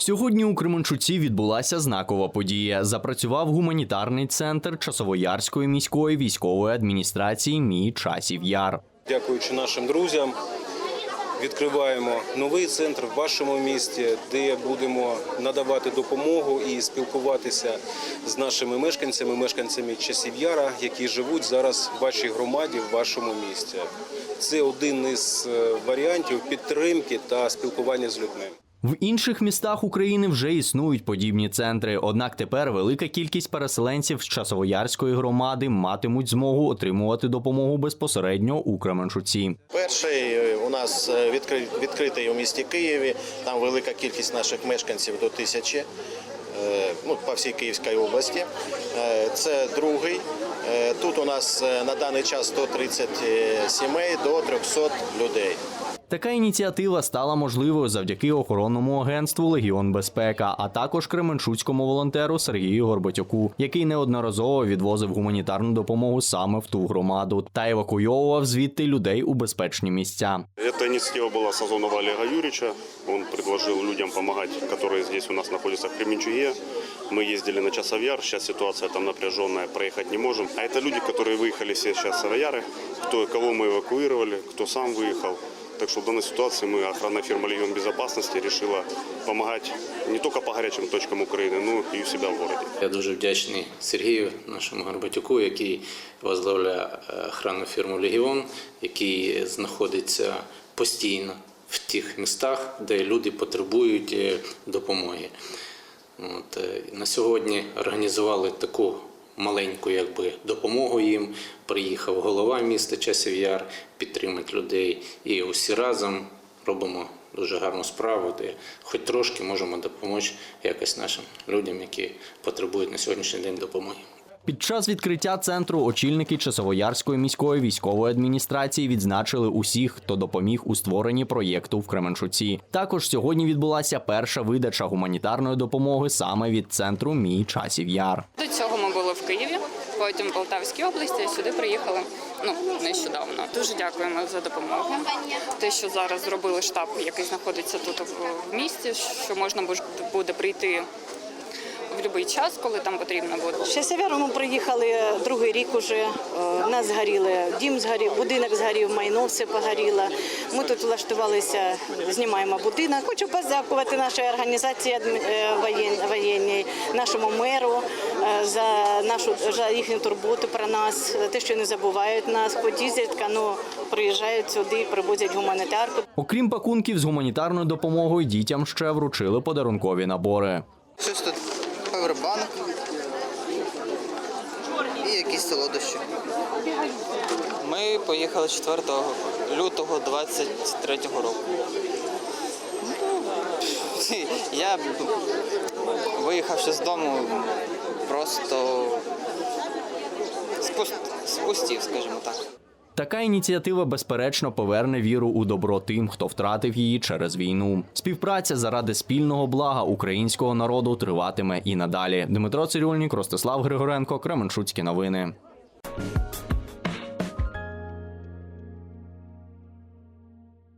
Сьогодні у Кременчуці відбулася знакова подія. Запрацював гуманітарний центр Часовоярської міської військової адміністрації Мій часів яр. Дякуючи нашим друзям, відкриваємо новий центр в вашому місті, де будемо надавати допомогу і спілкуватися з нашими мешканцями, мешканцями часів Яра, які живуть зараз в вашій громаді, в вашому місті. Це один із е, варіантів підтримки та спілкування з людьми. В інших містах України вже існують подібні центри. Однак тепер велика кількість переселенців з Часовоярської громади матимуть змогу отримувати допомогу безпосередньо у Кременчуці. Перший е, у нас е, відкри- відкритий у місті Києві. Там велика кількість наших мешканців до тисячі е, ну, по всій Київській області. Це другий. Тут у нас на даний час 130 сімей до 300 людей. Така ініціатива стала можливою завдяки охоронному агентству Легіон Безпека, а також кременчуцькому волонтеру Сергію Горбатюку, який неодноразово відвозив гуманітарну допомогу саме в ту громаду та евакуйовував звідти людей у безпечні місця. Эта инициатива была Сазонова Олега Юрьевича. Он предложил людям помогать, которые здесь у нас находятся в Кременчуге. Мы ездили на Часовьяр, сейчас ситуация там напряженная, проехать не можем. А это люди, которые выехали все сейчас с Сырояры, кто, кого мы эвакуировали, кто сам выехал. Так что в данной ситуации мы, охранная фирма «Легион безопасности», решила помогать не только по горячим точкам Украины, но и у себя в городе. Я дуже вдячний Сергію, нашому Горбатюку, який возглавляє е, охранну фірму Легіон, який знаходиться постійно в тих містах, де люди потребують е, допомоги. От, е, на сьогодні організували таку маленьку якби, допомогу їм. Приїхав голова міста Часів Яр підтримати людей. І усі разом робимо дуже гарну справу, де хоч трошки можемо допомогти якось нашим людям, які потребують на сьогоднішній день допомоги. Під час відкриття центру очільники Часовоярської міської військової адміністрації відзначили усіх, хто допоміг у створенні проєкту в Кременчуці. Також сьогодні відбулася перша видача гуманітарної допомоги саме від центру Мій часів яр. До цього в Києві, потім в Полтавській області. Сюди приїхали ну нещодавно. Дуже дякуємо за допомогу. Те, що зараз зробили штаб, який знаходиться тут в- місті, що можна буде прийти в будь-який час, коли там потрібно буде. Ще северу ми приїхали другий рік уже. Е, нас згоріли дім згорів, будинок згорів, майно все погоріло. Ми тут влаштувалися, знімаємо будинок. Хочу подякувати нашій організації е, воєн- воєнній, нашому меру за нашу за їхню турботу про нас, за те, що не забувають нас. Хоч їздять, ну приїжджають сюди, привозять гуманітарку. Окрім пакунків з гуманітарною допомогою, дітям ще вручили подарункові набори. Щось тут павербанк і якісь солодощі. Ми поїхали 4 лютого 23 року. Ну, Я виїхавши з дому, просто спустів, скажімо так. Така ініціатива безперечно поверне віру у добро тим, хто втратив її через війну. Співпраця заради спільного блага українського народу триватиме і надалі. Дмитро Цирюльнік, Ростислав Григоренко, Кременчуцькі новини.